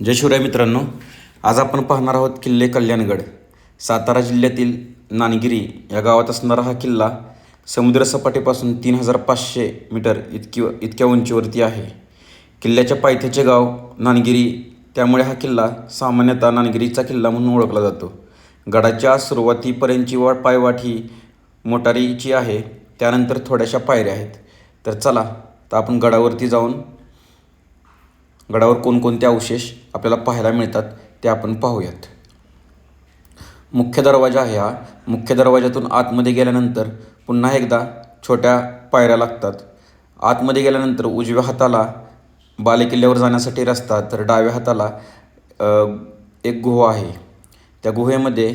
जय शिवराय मित्रांनो आज आपण पाहणार आहोत किल्ले कल्याणगड. सातारा जिल्ह्यातील नानगिरी या गावात असणारा हा किल्ला समुद्रसपाटीपासून तीन हजार पाचशे मीटर इतकी इतक्या उंचीवरती आहे. किल्ल्याच्या पायथ्याचे गाव नानगिरी त्यामुळे हा किल्ला सामान्यतः नानगिरीचा किल्ला म्हणून ओळखला जातो. गडाच्या सुरुवातीपर्यंतची वा पायवाट ही मोटारीची आहे त्यानंतर थोड्याशा पायऱ्या आहेत. तर चला तर आपण गडावरती जाऊन गडावर कोणकोणते अवशेष आपल्याला पाहायला मिळतात ते आपण पाहूयात. मुख्य दरवाजा आहे हा मुख्य दरवाजातून आतमध्ये गेल्यानंतर पुन्हा एकदा छोट्या पायऱ्या लागतात. आतमध्ये गेल्यानंतर उजव्या हाताला बालेकिल्ल्यावर जाण्यासाठी रस्ता तर डाव्या हाताला एक गुहा आहे. त्या गुहेमध्ये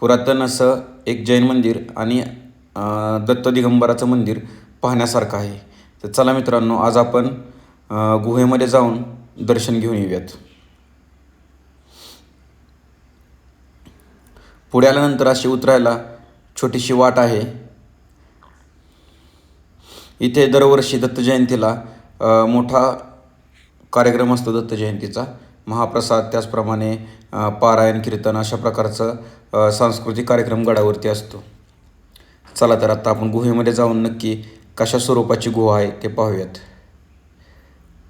पुरातन असं एक जैन मंदिर आणि दत्त दिगंबराचं मंदिर पाहण्यासारखं आहे. तर चला मित्रांनो आज आपण गुहेमध्ये जाऊन दर्शन घेऊन येऊयात. पुढे आल्यानंतर अशी उतरायला छोटीशी वाट आहे. इथे दरवर्षी दत्त जयंतीला मोठा कार्यक्रम असतो दत्त जयंतीचा महाप्रसाद त्याचप्रमाणे पारायण कीर्तन अशा प्रकारचं सांस्कृतिक कार्यक्रम गडावरती असतो. चला तर आत्ता आपण गुहेमध्ये जाऊन नक्की कशा स्वरूपाची गुहा आहे ते पाहूयात.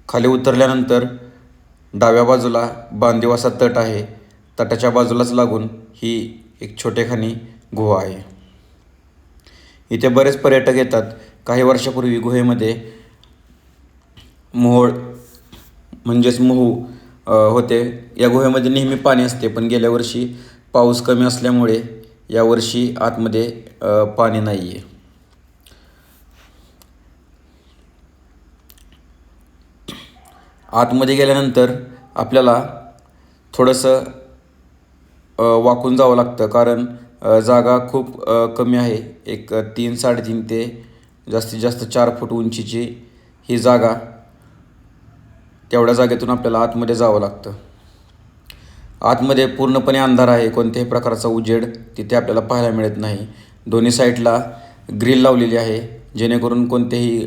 खाली उतरल्यानंतर डाव्या बाजूला बांदिवासा तट आहे. तटाच्या बाजूलाच लागून ही एक छोटेखानी गुहा आहे. इथे बरेच पर्यटक येतात. काही वर्षापूर्वी गुहेमध्ये मोहोळ म्हणजेच मोहू होते. या गुहेमध्ये नेहमी पाणी असते पण गेल्या वर्षी पाऊस कमी असल्यामुळे यावर्षी आतमध्ये पाणी नाही आहे आतमध्ये गेल्यानंतर आपल्याला थोडंसं वाकून जावं लागतं. कारण जागा खूप कमी आहे. एक तीन साडेतीन ते जास्तीत जास्त चार फूट उंचीची ही जागा तेवढ्या जागेतून आपल्याला आतमध्ये जावं लागतं. आतमध्ये पूर्णपणे अंधार आहे. कोणत्याही प्रकारचा उजेड तिथे आपल्याला पाहायला मिळत नाही. दोन्ही साईडला ग्रिल लावलेली आहे. जेणेकरून कोणतेही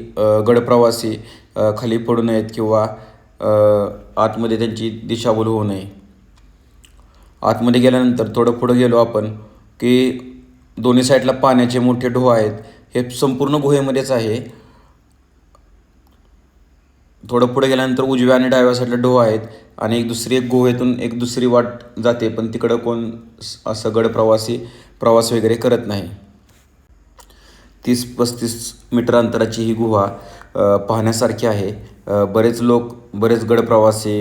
गडप्रवासी खाली पडू नयेत किंवा आतमध्ये त्यांची दिशाभूल होऊ नये. आतमध्ये गेल्यानंतर थोडं पुढं गेलो आपण की दोन्ही साईडला पाण्याचे मोठे ढोह आहेत. हे संपूर्ण गुहेमध्येच आहे. थोडं पुढे गेल्यानंतर उजव्या आणि डाव्या साईडला ढोह आहेत आणि एक दुसरी एक गुहेतून एक दुसरी वाट जाते पण तिकडं कोण असं गड प्रवासी प्रवास वगैरे करत नाही. तीस पस्तीस मीटर अंतराची ही गुहा पाहण्यासारखी आहे. बरेच लोक बरेच गडप्रवासी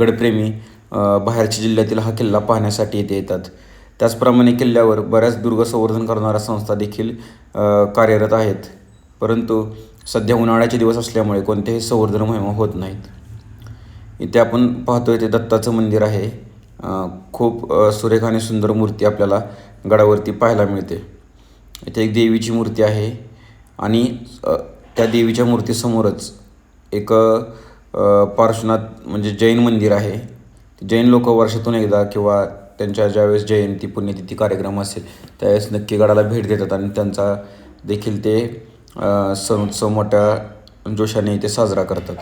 गडप्रेमी बाहेरच्या जिल्ह्यातील हा किल्ला पाहण्यासाठी येथे येतात. त्याचप्रमाणे किल्ल्यावर बऱ्याच दुर्ग संवर्धन करणाऱ्या संस्था देखील कार्यरत आहेत. परंतु सध्या उन्हाळ्याचे दिवस असल्यामुळे कोणत्याही संवर्धन मोहिमा होत नाहीत. इथे आपण पाहतो ते दत्ताचं मंदिर आहे. खूप सुरेख आणि सुंदर मूर्ती आपल्याला गडावरती पाहायला मिळते. इथे एक देवीची मूर्ती आहे आणि त्या देवीच्या मूर्तीसमोरच एक पार्श्वनाथ म्हणजे जैन मंदिर आहे. जैन लोक वर्षातून एकदा किंवा त्यांच्या ज्यावेळेस जयंती पुण्यतिथी कार्यक्रम असेल त्यावेळेस नक्की गडाला भेट देतात आणि त्यांचा देखील ते सण उत्सव मोठ्या जोशाने इथे साजरा करतात.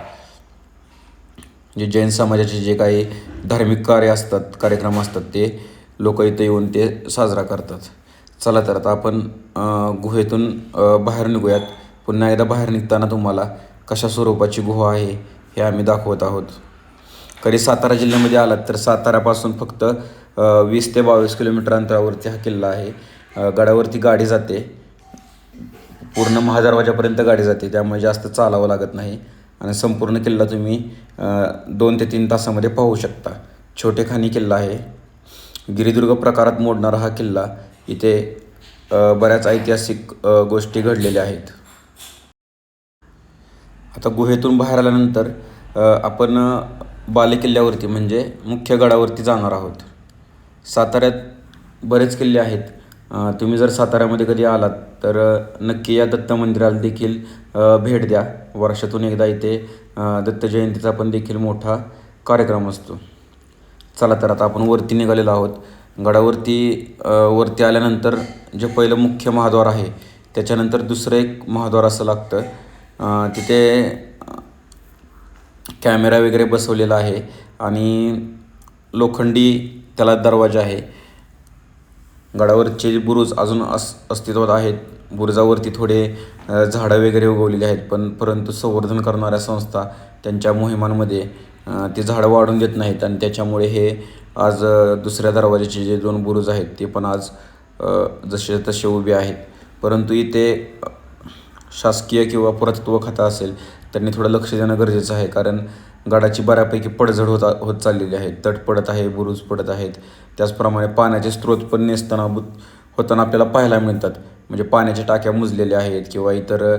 जे जैन समाजाचे जे काही धार्मिक कार्य असतात कार्यक्रम असतात ते लोक इथे येऊन ते साजरा करतात. चला तर आता आपण गुहेतून बाहेर निघूयात. पुन्हा एकदा बाहेर निघताना तुम्हाला कशा स्वरूपाची गुहा आहे हे आम्ही दाखवत आहोत. कधी सातारा जिल्ह्यामध्ये आलात तर साताऱ्यापासून फक्त वीस ते बावीस किलोमीटर अंतरावरती हा किल्ला आहे. गडावरती गाडी जाते. पूर्ण महादरवाजापर्यंत गाडी जाते. त्यामुळे जास्त चालावं लागत नाही. आणि संपूर्ण किल्ला तुम्ही दोन ते तीन तासामध्ये पाहू शकता. छोटेखानी किल्ला आहे. गिरिदुर्ग प्रकारात मोडणारा हा किल्ला इथे बऱ्याच ऐतिहासिक गोष्टी घडलेल्या आहेत. आता गुहेतून बाहेर आल्यानंतर आपण बालेकिल्ल्यावरती म्हणजे मुख्य गडावरती जाणार आहोत. साताऱ्यात बरेच किल्ले आहेत. तुम्ही जर साताऱ्यामध्ये कधी आलात तर नक्की या दत्त मंदिराला देखील भेट द्या. वर्षातून एकदा इथे दत्त जयंतीचा पण देखील मोठा कार्यक्रम असतो. चला तर आता आपण वरती निघालेलो आहोत. गडावरती वरती आल्यानंतर जे पहिलं मुख्य महाद्वार आहे त्याच्यानंतर दुसरं एक महाद्वार असं लागतं. तिथे कॅमेरा वगैरे बसवलेला आहे आणि लोखंडी त्याला दरवाजा आहे. गडावरचे बुरुज अजून अस अस्तित्वात आहेत. बुरुजावरती थोडे झाडं वगैरे उगवलेली आहेत पण परंतु संवर्धन करणाऱ्या संस्था त्यांच्या मोहिमांमध्ये ते झाडं वाढून देत नाहीत आणि त्याच्यामुळे हे आज दुसऱ्या दरवाजाचे जे दोन बुरुज आहेत ते पण आज जसे तसे उभे आहेत. परंतु इथे शासकीय किंवा पुरातत्व खातं असेल त्यांनी थोडं लक्ष देणं गरजेचं आहे. कारण गडाची बऱ्यापैकी पडझड होत होत चाललेली आहे. तट पडत आहे बुरुज पडत आहेत. त्याचप्रमाणे पाण्याचे स्रोत पण नेसताना होताना आपल्याला पाहायला मिळतात. म्हणजे पाण्याच्या टाक्या मुजलेल्या आहेत किंवा इतर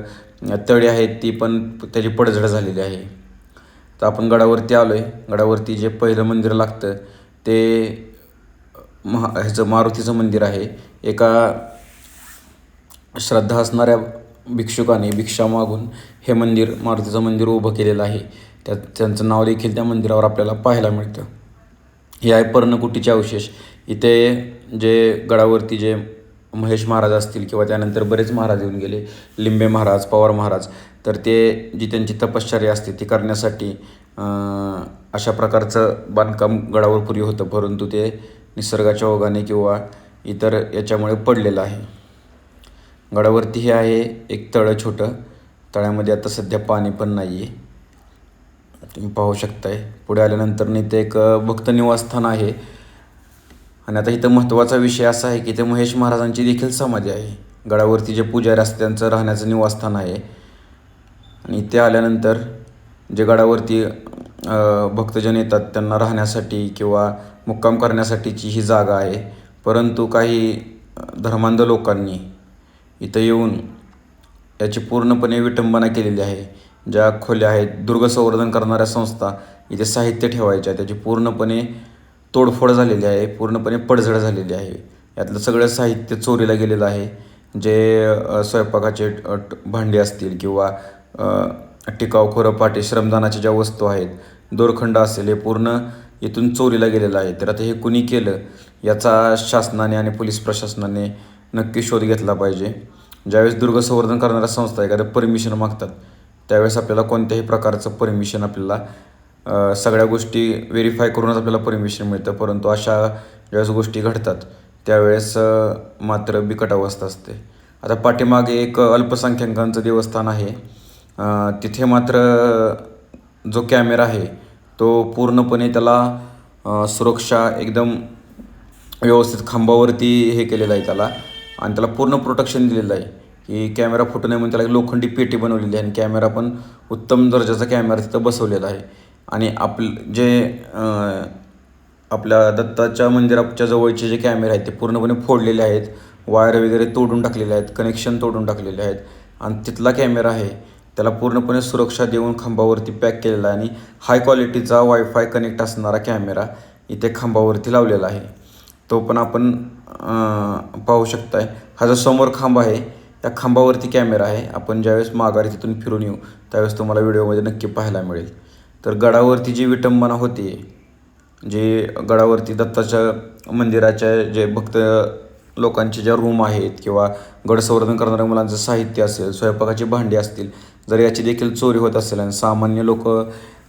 तळी आहेत ती पण त्याची पडझड झालेली आहे. तर आपण गडावरती आलो आहे गडावरती जे पहिलं मंदिर लागतं ते महा ह्याचं मारुतीचं मंदिर आहे. एका श्रद्धा असणाऱ्या भिक्षुकाने भिक्षा मागून हे मंदिर मारुतीचं मंदिर उभं केलेलं आहे. त्या त्यांचं नाव देखील त्या मंदिरावर आपल्याला पाहायला मिळतं. हे आहे पर्णकुटीचे अवशेष. इथे जे गडावरती जे महेश महाराज असतील किंवा त्यानंतर बरेच महाराज येऊन गेले लिंबे महाराज पवार महाराज तर ते जी त्यांची तपश्चर्या असते ती करण्यासाठी अशा प्रकारचं बांधकाम गडावर पूर्वी होतं परंतु ते निसर्गाच्या ओघाने किंवा इतर याच्यामुळे पडलेलं आहे. गडावरती हे आहे एक तळं छोटं. तळ्यामध्ये आता सध्या पाणी पण नाही आहे तुम्ही पाहू शकताय. पुढे आल्यानंतर इथे एक भक्त निवासस्थान आहे. आणि आता इथं महत्त्वाचा विषय असा आहे की इथे महेश महाराजांची देखील समाधी आहे. गडावरती जे पुजारी असतात त्यांचं राहण्याचं निवासस्थान आहे. आणि इथे आल्यानंतर जे गडावरती भक्तजन येतात त्यांना राहण्यासाठी किंवा मुक्काम करण्यासाठीची ही जागा आहे. परंतु काही धर्मांध लोकांनी इथं येऊन याची पूर्णपणे विटंबना केलेली आहे. ज्या खोल्या आहेत दुर्ग संवर्धन करणाऱ्या संस्था इथे साहित्य ठेवायच्या त्याची पूर्णपणे तोडफोड झालेली आहे पूर्णपणे पडझड झालेली आहे. यातलं सगळं साहित्य चोरीला गेलेलं आहे. जे स्वयंपाकाचे भांडे भांडी असतील किंवा टिकावखोरं टिकाऊ श्रमदानाच्या ज्या वस्तू आहेत दोरखंड असेल हे पूर्ण इथून चोरीला गेलेलं आहे. तर आता हे कुणी केलं? याचा शासनाने आणि पोलीस प्रशासनाने नक्की शोध घेतला पाहिजे. ज्यावेळेस दुर्गसंवर्धन करणाऱ्या संस्था एखादं परमिशन मागतात त्यावेळेस आपल्याला कोणत्याही प्रकारचं परमिशन आपल्याला सगळ्या गोष्टी व्हेरीफाय करूनच आपल्याला परमिशन मिळतं. परंतु अशा ज्यावेळेस गोष्टी घडतात त्यावेळेस मात्र बिकट अवस्था असते. आता पाठीमागे एक अल्पसंख्याकांचं देवस्थान आहे. तिथे मात्र जो कॅमेरा आहे तो पूर्णपणे त्याला सुरक्षा एकदम व्यवस्थित खांबावरती हे केलेलं आहे त्याला. आणि त्याला पूर्ण प्रोटेक्शन दिलेलं आहे. की कॅमेरा फुटू नये म्हणून त्याला एक लोखंडी पेटी बनवलेली आहे आणि कॅमेरा पण उत्तम दर्जाचा कॅमेरा तिथं बसवलेला आहे. आणि आपलं जे आपल्या दत्ताच्या मंदिराच्या जवळचे जे कॅमेरे आहेत ते पूर्णपणे फोडलेले आहेत. वायर वगैरे तोडून टाकलेले आहेत कनेक्शन तोडून टाकलेले आहेत. आणि तिथला कॅमेरा आहे त्याला पूर्णपणे सुरक्षा देऊन खांबावरती पॅक केलेला आहे. आणि हाय क्वालिटीचा वायफाय कनेक्ट असणारा कॅमेरा इथे खांबावरती लावलेला आहे. तो पण आपण पाहू पाहू शकताय. हा जो समोर खांब आहे त्या खांबावरती कॅमेरा आहे. आपण ज्यावेळेस माघारी तिथून फिरून येऊ त्यावेळेस तुम्हाला व्हिडिओमध्ये नक्की पाहायला मिळेल. तर गडावरती जी विटंबना होती जे गडावरती दत्ताच्या मंदिराच्या जे भक्त लोकांचे ज्या रूम आहेत किंवा गडसंवर्धन करणाऱ्या मुलांचं साहित्य असेल स्वयंपाकाची भांडी असतील जर याची देखील चोरी होत असेल आणि सामान्य लोक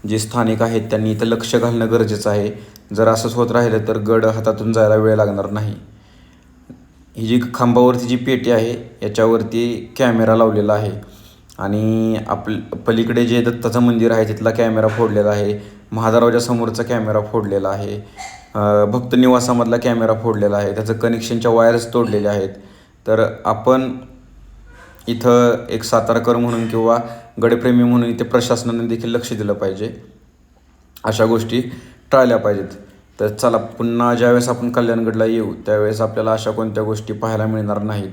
जे स्थानिक आहेत त्यांनी इथं लक्ष घालणं गरजेचं आहे जर असंच होत राहिलं तर गड हातातून जायला वेळ लागणार नाही. ही जी खांबावरती जी पेटी आहे याच्यावरती कॅमेरा लावलेला आहे. आणि आप पलीकडे जे दत्ताचं मंदिर आहे तिथला कॅमेरा फोडलेला आहे. महादारावच्या समोरचा कॅमेरा फोडलेला आहे. भक्त निवासामधला कॅमेरा फोडलेला आहे. त्याचं कनेक्शनच्या वायर्स तोडलेल्या आहेत. तर आपण इथं एक सातारकर म्हणून किंवा गडप्रेमी म्हणून इथे प्रशासनाने देखील लक्ष दिलं पाहिजे. अशा गोष्टी टाळल्या पाहिजेत. तर चला पुन्हा ज्यावेळेस आपण कल्याणगडला येऊ त्यावेळेस आपल्याला अशा कोणत्या गोष्टी पाहायला मिळणार नाहीत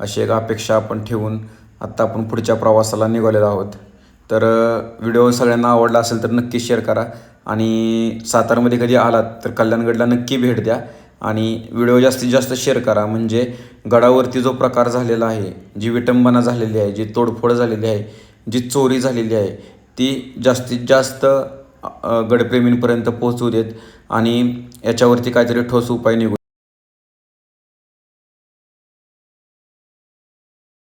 अशी एक अपेक्षा आपण ठेवून आत्ता आपण पुढच्या प्रवासाला निघालेलो आहोत. तर व्हिडिओ सगळ्यांना आवडला असेल तर नक्की शेअर करा आणि सातारमध्ये कधी आलात तर कल्याणगडला नक्की भेट द्या आणि व्हिडिओ जास्तीत जास्त शेअर करा. म्हणजे गडावरती जो प्रकार झालेला आहे जी विटंबना झालेली आहे जी तोडफोड झालेली आहे जी चोरी झालेली आहे ती जास्तीत जास्त गडप्रेमींपर्यंत पोहोचू देत आणि याच्यावरती काहीतरी ठोस उपाय निघू